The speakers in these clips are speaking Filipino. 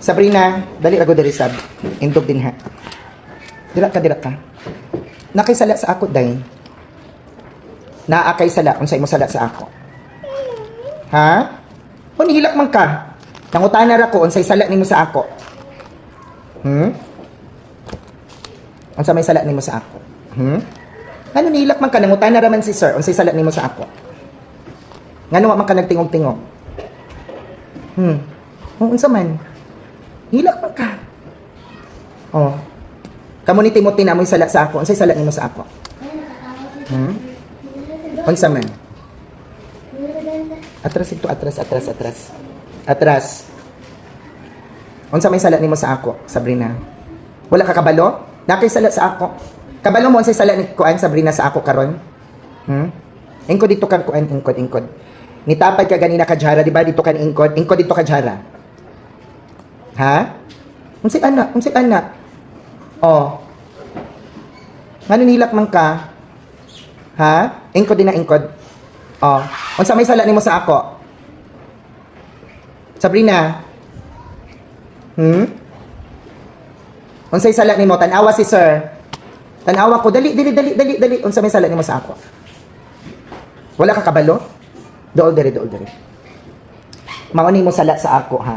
Sabrina, dali ako diri sab. Indog din ha. Dira ka, dira ka. Nakisala sa ako, day. Naakay sala, unsay mo sala sa ako. Ha? Kung hilak man ka, nangutanar ako, unsay sala nimo sa ako. Hmm? Unsa may sala nimo sa ako? Hmm? Ano nilak man ka, nangutanar raman si sir, unsay sala nimo sa ako. Ngano man ka nagtingog-tingog? Hmm. Kung unsa man. Hilak ka. Oh. Kamo ni Timothy na mo'y sala sa ako. Unsay sala nimo sa ako? Hmm? Unsa man? Atras ito, atras, atras, atras. Atras. Unsa may sala nimo sa ako, Sabrina? Wala ka kabalo? Nakay sala sa ako. Kabalo mo unsay sala ni kuan Sabrina sa ako karon? Hmm? Ingkod dito kan kuan ingkod ingkod. Nitapad ka ganina ka jara, di ba? Dito kan ingkod, ingkod dito ka jara. Ha? Unsay ana? Unsay ana? Oh. Ngano nilak man ka? Ha? Ingkod din na ingkod. Oh. Unsa may sala nimo sa ako? Sabrina. Hmm? Unsay sala nimo? Tanawa si sir. Tanawa ko. Dali, dali, dali, dali, dali. Unsa may sala nimo sa ako? Wala ka kabalo? Dool diri, dool diri. Mauni mo sala sa ako, ha?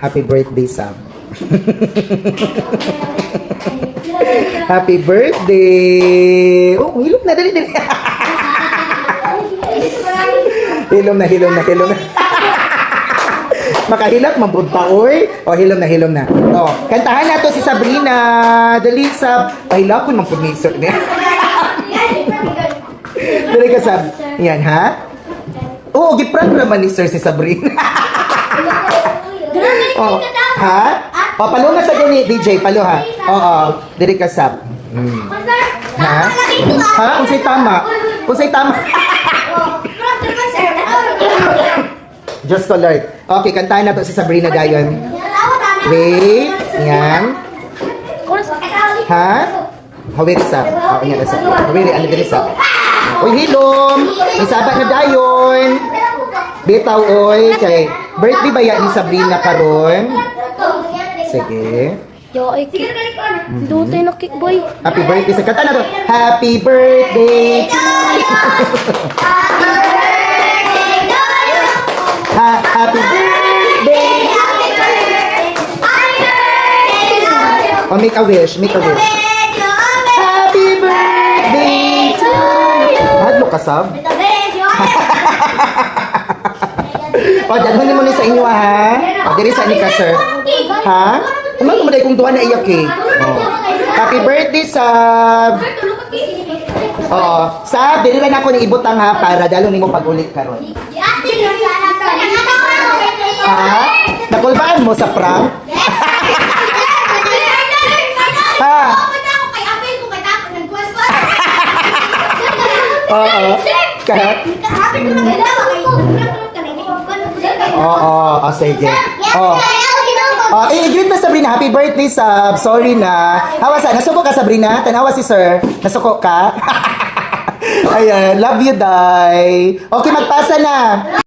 Happy birthday, Sam. Happy birthday! Oh, hilom na, dali, dali. hilom na, hilom na, hilom na. Makahilap, mabunta, oy. O, hilom na, hilom na. O, kantahan na to si Sabrina. Dali, Sab. Pahilapon, mang punisor niya. Dali ka, Sab. Yan, ha? Oo, giprank naman ni Sir si Sabrina. Oh, ha? O, palo nga sa gani, DJ, palo ha. Oo, dali ka, Sab. Hmm. Ha? Ha? Kung sa'y tama. Kung sa'y tama. Just to Lord. Okay, kantahan na to si Sabrina Dayon. Wait. Yan. Ha? Hawiri sa. Oh, yan sa. Hawiri, ano diri sa? Uy, hilom. May sabat na dayon. Bitaw, oy. Kay, birthday ba yan ni Sabrina karon? Sige. Yo, ay. Doon tayo na kick boy. Happy birthday sa kanta na to. Happy birthday to ha, Happy birthday. Oh, make a wish. Make a wish. Happy birthday to you. Hadlo ka, Sab? O, dadhunin mo ni sa inyo, ha? O, diri sa ni ka, sir. Ha? Umang kumaday kung tuwa na iyak, eh. O. Happy birthday, Sab! Oo. Sab, dili lang ako ni ibutang ha para dalo nimo pag-ulit karon. Ha? Nakulbaan mo sa prank? Ha? Oo. Kahit? Oo, oh, sige. Oh. Oh, eh, greet na Sabrina. Happy birthday, Sab. Sorry na. Hawa sa, nasuko ka, Sabrina? Tanawa si Sir. Nasuko ka? Ayan, love you, Day. Okay, magpasa na.